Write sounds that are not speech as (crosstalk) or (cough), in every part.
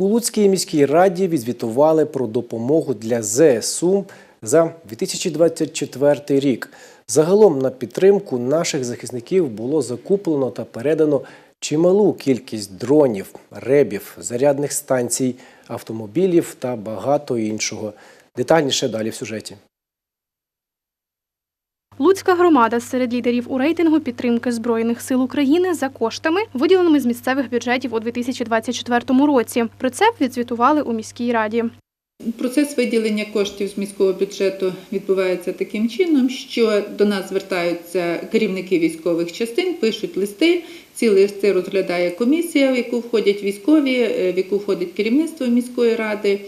У Луцькій міській раді відзвітували про допомогу для ЗСУ за 2024 рік. Загалом на підтримку наших захисників було закуплено та передано чималу кількість дронів, ребів, зарядних станцій, автомобілів та багато іншого. Детальніше далі в сюжеті. Луцька громада серед лідерів у рейтингу підтримки Збройних сил України за коштами, виділеними з місцевих бюджетів у 2024 році. Про це відзвітували у міській раді. Процес виділення коштів з міського бюджету відбувається таким чином, що до нас звертаються керівники військових частин, пишуть листи. Ці листи розглядає комісія, в яку входять військові, е, в яку входить керівництво міської ради.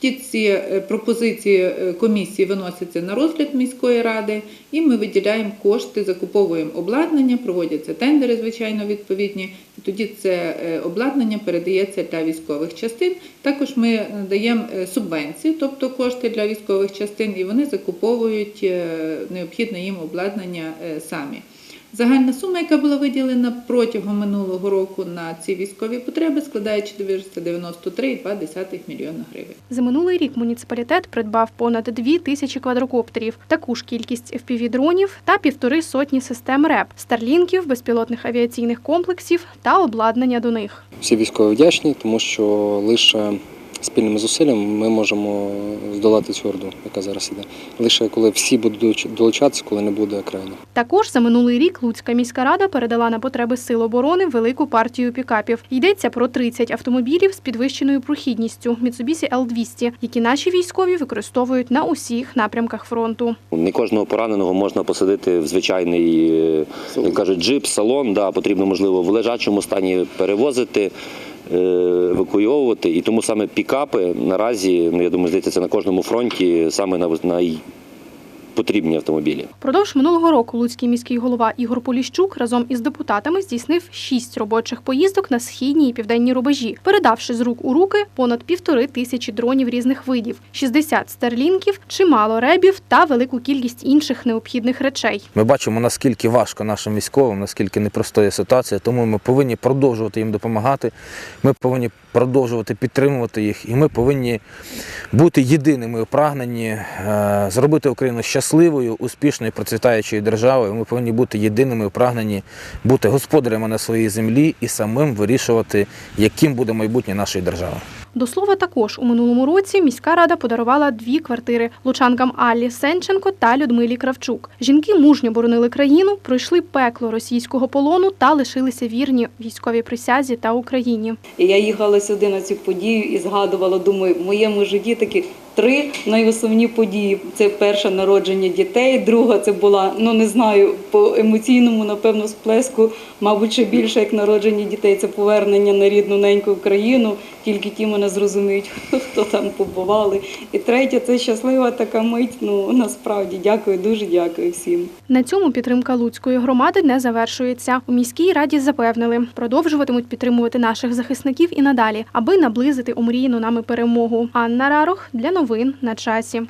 Тоді ці е, пропозиції е, комісії виносяться на розгляд міської ради, і ми виділяємо кошти, закуповуємо обладнання, проводяться тендери, звичайно, відповідні. І тоді це е, обладнання передається для військових частин. Також ми надаємо субвенції, тобто кошти для військових частин, і вони закуповують необхідне їм обладнання самі. Загальна сума, яка була виділена протягом минулого року на ці військові потреби, складає 493,2 мільйона гривень. За минулий рік муніципалітет придбав понад дві тисячі квадрокоптерів, таку ж кількість FPV-дронів та півтори сотні систем РЕП, старлінків, безпілотних авіаційних комплексів та обладнання до них. Всі військові вдячні, тому що лише спільними зусиллями ми можемо здолати цю орду, яка зараз іде. Лише коли всі будуть долучатися, коли не буде крайно. Також за минулий рік Луцька міська рада передала на потреби сил оборони велику партію пікапів. Йдеться про 30 автомобілів з підвищеною прохідністю Mitsubishi L200, які наші військові використовують на усіх напрямках фронту. Не кожного пораненого можна посадити в звичайний, е, як кажуть, джип, салон. Да, потрібно, можливо, в лежачому стані перевозити, евакуйовувати. І тому саме пікапи наразі, ну я думаю, здається, це на кожному фронті саме на- найпотрібні автомобілі. Продовж минулого року Луцький міський голова Ігор Поліщук разом із депутатами здійснив шість робочих поїздок на східні і південні рубежі, передавши з рук у руки понад півтори тисячі дронів різних видів, 60 старлінків, чимало ребів та велику кількість інших необхідних речей. Ми бачимо, наскільки важко нашим військовим, наскільки непростою ситуація, тому ми повинні продовжувати їм допомагати. Ми повинні продовжувати підтримувати їх, і ми повинні бути єдиними у прагненні е, зробити Україну щасливою, успішною, процвітаючою державою. Ми повинні бути єдиними у прагненні бути господарями на своїй землі і самим вирішувати, яким буде майбутнє нашої держави. До слова, також у минулому році міська рада подарувала дві квартири лучанкам Аллі Сенченко та Людмилі Кравчук. Жінки мужньо боронили країну, пройшли пекло російського полону та лишилися вірні військовій присязі та Україні. Я їхала сюди на цю подію і згадувала, думаю, в моєму житті такі три найосновні події. Це перше народження дітей, друга це була, ну не знаю, по емоційному, напевно, сплеску, мабуть, ще більше як народження дітей. Це повернення на рідну неньку Україну. Тільки ті мене зрозуміють, (laughs) хто там побували. І третє це щаслива така мить. Ну насправді дякую, дуже дякую всім. На цьому підтримка Луцької громади не завершується. У міській раді запевнили, продовжуватимуть підтримувати наших захисників і надалі, аби наблизити омріяну нами перемогу. Анна Рарох для новин на часі.